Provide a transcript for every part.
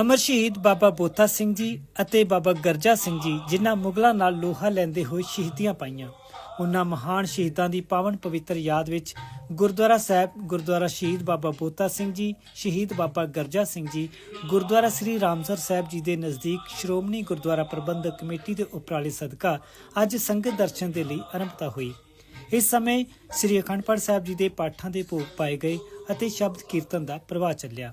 ਅਮਰ ਸ਼ਹੀਦ ਬਾਬਾ ਬੋਤਾ ਸਿੰਘ ਜੀ ਅਤੇ ਬਾਬਾ ਗਰਜਾ ਸਿੰਘ ਜੀ, ਜਿਨ੍ਹਾਂ ਮੁਗਲਾਂ ਨਾਲ ਲੋਹਾ ਲੈਂਦੇ ਹੋਏ ਸ਼ਹੀਦੀਆਂ ਪਾਈਆਂ। ਉਹਨਾਂ ਮਹਾਨ ਸ਼ਹੀਦਾਂ ਦੀ ਪਾਵਨ ਪਵਿੱਤਰ ਯਾਦ ਵਿੱਚ ਗੁਰਦੁਆਰਾ ਸਾਹਿਬ, ਗੁਰਦੁਆਰਾ ਸ਼ਹੀਦ ਬਾਬਾ ਬੋਤਾ ਸਿੰਘ ਜੀ, ਸ਼ਹੀਦ ਬਾਬਾ ਗਰਜਾ ਸਿੰਘ ਜੀ, ਗੁਰਦੁਆਰਾ ਸ੍ਰੀ ਰਾਮਸਰ ਸਾਹਿਬ ਜੀ ਦੇ ਨਜ਼ਦੀਕ ਸ਼੍ਰੋਮਣੀ ਗੁਰਦੁਆਰਾ ਪ੍ਰਬੰਧਕ ਕਮੇਟੀ ਦੇ ਉਪਰਾਲੇ ਸਦਕਾ ਅੱਜ ਸੰਗਤ ਦਰਸ਼ਨ ਦੇ ਲਈ ਆਰੰਭਤਾ ਹੋਈ। ਇਸ ਸਮੇਂ ਸ੍ਰੀ ਅਖੰਡ ਪਾਠ ਸਾਹਿਬ ਜੀ ਦੇ ਪਾਠਾਂ ਦੇ ਭੋਗ ਪਾਏ ਗਏ ਅਤੇ ਸ਼ਬਦ ਕੀਰਤਨ ਦਾ ਪ੍ਰਵਾਹ ਚੱਲਿਆ।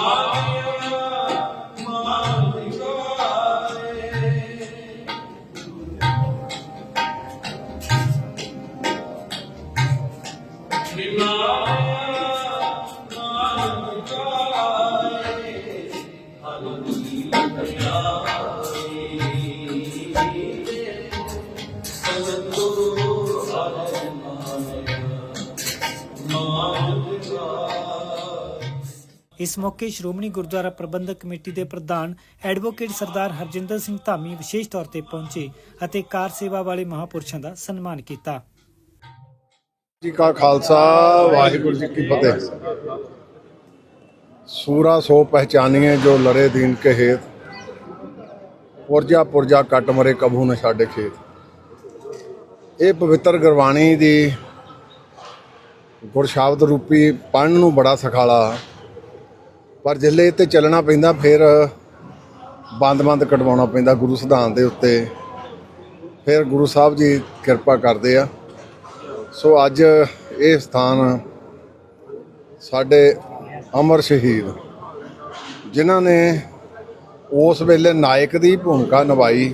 ਇਸ ਮੌਕੇ ਸ਼੍ਰੋਮਣੀ ਗੁਰਦੁਆਰਾ ਪ੍ਰਬੰਧਕ ਕਮੇਟੀ ਦੇ ਪ੍ਰਧਾਨ ਐਡਵੋਕੇਟ ਸਰਦਾਰ ਹਰਜਿੰਦਰ ਸਿੰਘ ਧਾਮੀ ਵਿਸ਼ੇਸ਼ ਤੌਰ ਤੇ ਪਹੁੰਚੇ ਅਤੇ ਕਾਰ ਸੇਵਾ ਵਾਲੇ ਮਹਾਪੁਰਸ਼ਾਂ ਦਾ ਸਨਮਾਨ ਕੀਤਾ। ਜੀ ਕਾ ਖਾਲਸਾ, ਵਾਹਿਗੁਰੂ ਜੀ ਕੀ ਫਤਿਹ। ਸੂਰਾ ਸੋ ਪਹਿਚਾਨੀਏ ਜੋ ਲੜੇ ਦੀਨ ਕੇ ਹੇਤ। ਪੁਰਜਾ ਪੁਰਜਾ ਕੱਟ ਮਰੇ ਕਬੂ ਨ ਛਾੜੇ ਖੇਤ। ਇਹ ਪਵਿੱਤਰ ਗੁਰਬਾਣੀ ਦੀ ਗੁਰਸ਼ਬਦ ਰੂਪੀ ਪੜ੍ਹਨ ਨੂੰ ਬੜਾ ਸਖਾਲਾ। ਪਰ ਜਿੱਲੇ ਤੇ ਚੱਲਣਾ ਪੈਂਦਾ, ਫਿਰ ਬੰਦ-ਬੰਦ ਕਟਵਾਉਣਾ ਪੈਂਦਾ ਗੁਰੂ ਸਿਧਾਂਤ ਦੇ ਉੱਤੇ। ਫਿਰ ਗੁਰੂ ਸਾਹਿਬ ਜੀ ਕਿਰਪਾ ਕਰਦੇ ਆ। ਸੋ ਅੱਜ ਇਹ ਸਥਾਨ ਸਾਡੇ ਅਮਰ ਸ਼ਹੀਦ, ਜਿਨ੍ਹਾਂ ਨੇ ਉਸ ਵੇਲੇ ਨਾਇਕ ਦੀ ਭੂਮਿਕਾ ਨਿਭਾਈ।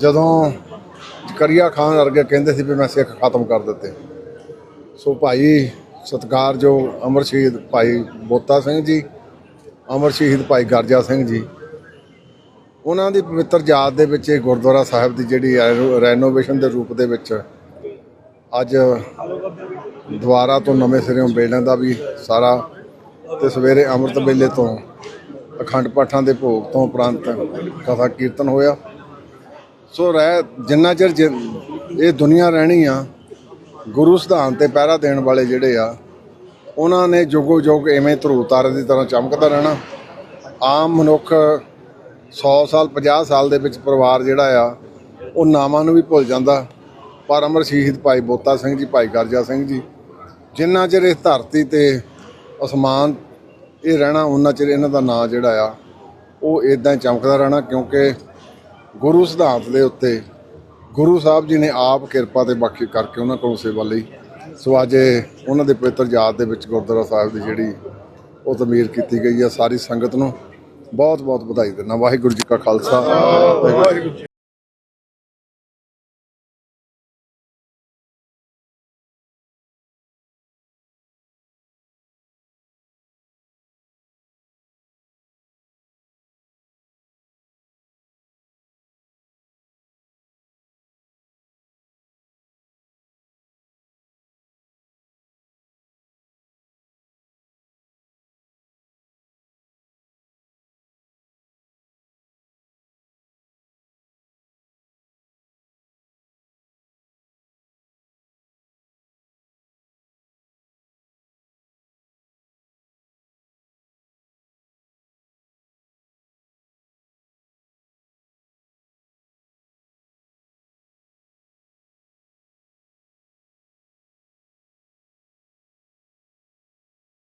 ਜਦੋਂ ਕਰੀਆ ਖਾਨ ਵਰਗੇ ਕਹਿੰਦੇ ਸੀ ਵੀ ਮੈਂ ਸਿੱਖ ਖਤਮ ਕਰ ਦਿੱਤੇ। ਸੋ ਭਾਈ ਸਤਿਕਾਰਯੋਗ ਅਮਰ ਸ਼ਹੀਦ ਭਾਈ ਬੋਤਾ ਸਿੰਘ ਜੀ, ਅਮਰ ਸ਼ਹੀਦ ਭਾਈ ਗਰਜਾ ਸਿੰਘ ਜੀ। ਉਹਨਾਂ ਦੀ ਪਵਿੱਤਰ ਯਾਦ ਦੇ ਵਿੱਚ ਇਹ ਗੁਰਦੁਆਰਾ ਸਾਹਿਬ ਦੀ ਜਿਹੜੀ ਰੈਨੋ- ਰੈਨੋਵੇਸ਼ਨ ਦੇ ਰੂਪ ਦੇ ਵਿੱਚ ਅੱਜ ਦੁਆਰਾ ਤੋਂ ਨਵੇਂ ਸਿਰਿਓਂ ਬਿਲਡਿੰਗ ਦਾ ਵੀ ਸਾਰਾ ਤੇ ਸਵੇਰੇ ਅੰਮ੍ਰਿਤ ਵੇਲੇ ਤੋਂ ਅਖੰਡ ਪਾਠਾਂ ਦੇ ਭੋਗ ਤੋਂ ਉਪਰੰਤ ਕਥਾ ਕੀਰਤਨ ਹੋਇਆ। ਸੋ ਰਹਿ, ਜਿੰਨਾ ਚਿਰ ਜਿ- ਇਹ ਦੁਨੀਆ ਰਹਿਣੀ ਆ, ਗੁਰੂ ਸਿਧਾਂਤ ਤੇ ਪਹਿਰਾ ਦੇਣ ਵਾਲੇ ਜਿਹੜੇ ਆ, ਉਹਨਾਂ ਨੇ ਜੁਗੋ ਜੁਗ ਐਵੇਂ ਧਰੂ ਤਾਰੇ ਦੀ ਤਰ੍ਹਾਂ ਚਮਕਦਾ ਰਹਿਣਾ। ਆਮ ਮਨੁੱਖ 100 ਸਾਲ 50 ਸਾਲ ਦੇ ਵਿੱਚ ਪਰਿਵਾਰ ਜਿਹੜਾ ਆ, ਉਹ ਨਾਮਾਂ ਨੂੰ ਵੀ ਭੁੱਲ ਜਾਂਦਾ। ਪਰ ਅਮਰ ਸ਼ਹੀਦ ਭਾਈ ਬੋਤਾ ਸਿੰਘ ਜੀ, ਭਾਈ ਗਰਜਾ ਸਿੰਘ ਜੀ, ਜਿੰਨਾ ਚਿਰ ਇਸ ਧਰਤੀ ਤੇ ਅਸਮਾਨ ਇਹ ਰਹਿਣਾ ਉਹਨਾਂ ਚਿਰ ਇਹਨਾਂ ਦਾ ਨਾਂ ਜਿਹੜਾ ਆ, ਉਹ ਇਦਾਂ ਹੀ ਚਮਕਦਾ ਰਹਿਣਾ, ਕਿਉਂਕਿ ਗੁਰੂ ਸਿਧਾਂਤ ਦੇ ਉੱਤੇ ਗੁਰੂ ਸਾਹਿਬ ਜੀ ਨੇ ਆਪ ਕਿਰਪਾ ਤੇ ਬਾਕੀ ਕਰਕੇ ਉਹਨਾਂ ਕੋਲੋਂ ਸੇਵਾ ਲਈ। ਸੋ ਅੱਜ ਉਹਨਾਂ ਦੇ ਪਵਿੱਤਰ ਯਾਦ ਦੇ ਵਿੱਚ ਗੁਰਦੁਆਰਾ ਸਾਹਿਬ ਦੀ ਜਿਹੜੀ ਉਹ ਤਮੀਰ ਕੀਤੀ ਗਈ ਆ ਸਾਰੀ ਸੰਗਤ ਨੂੰ। ਬਹੁਤ ਬਹੁਤ ਵਧਾਈ ਦਿੰਦਾ। ਵਾਹਿਗੁਰੂ ਜੀ ਕਾ ਖਾਲਸਾ। ਵਾਹਿਗੁਰੂ ਜੀ